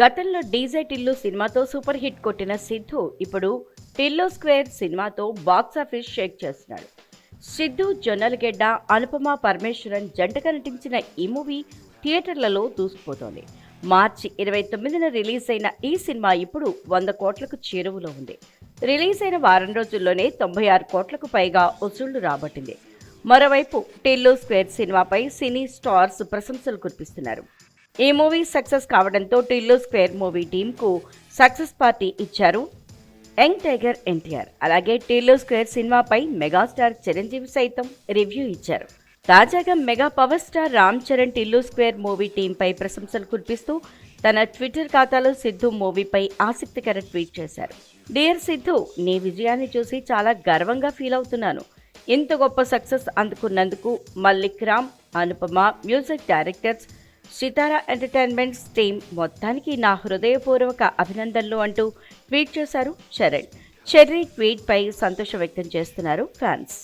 గతంలో డీజే టిల్లు సినిమాతో super hit కొట్టిన సిద్ధు ఇప్పుడు టిల్లు స్క్వేర్ సినిమాతో బాక్సాఫీస్ షేక్ చేస్తున్నాడు. సిద్ధు జొన్నలగెడ్డ అనుపమ పరమేశ్వరన్ జంటగా నటించిన ఈ మూవీ థియేటర్లలో దూసుకుపోతోంది. మార్చి ఇరవై తొమ్మిదిన రిలీజ్ అయిన ఈ సినిమా ఇప్పుడు వంద కోట్లకు చేరువలో ఉంది. రిలీజ్ అయిన వారం రోజుల్లోనే తొంభై ఆరు కోట్లకు పైగా వసూళ్ళు రాబట్టింది. మరోవైపు టిల్లు స్క్వేర్ సినిమాపై సినీ స్టార్స్ ప్రశంసలు కురిపిస్తున్నారు. ఈ మూవీ సక్సెస్ కావడంతో టిల్లు స్క్వేర్ మూవీ టీంకు సక్సెస్ పార్టీ ఇచ్చారు. యంగ్ టైగర్ ఎన్టీఆర్ అలాగే టిల్లు స్క్వేర్ సినిమాపై మెగాస్టార్ చిరంజీవి సైతం రివ్యూ ఇచ్చారు. తాజాగా mega power star Ram Charan Tillu square movie టీంపై ప్రశంసలు కురిపిస్తూ తన ట్విట్టర్ ఖాతాలో సిద్ధు మూవీపై ఆసక్తికర ట్వీట్ చేశారు. డియర్ సిద్ధు నీ విజయాన్ని చూసి చాలా గర్వంగా ఫీల్ అవుతున్నాను. ఇంత గొప్ప success అందుకున్నందుకు Mallik Ram Anupama music directors Sithara entertainments team మొత్తానికి నా హృదయపూర్వక అభినందనలు అంటూ ట్వీట్ చేశారు చరణ్. చెర్రీ ట్వీట్పై సంతోషం వ్యక్తం చేస్తున్నారు ఫ్యాన్స్.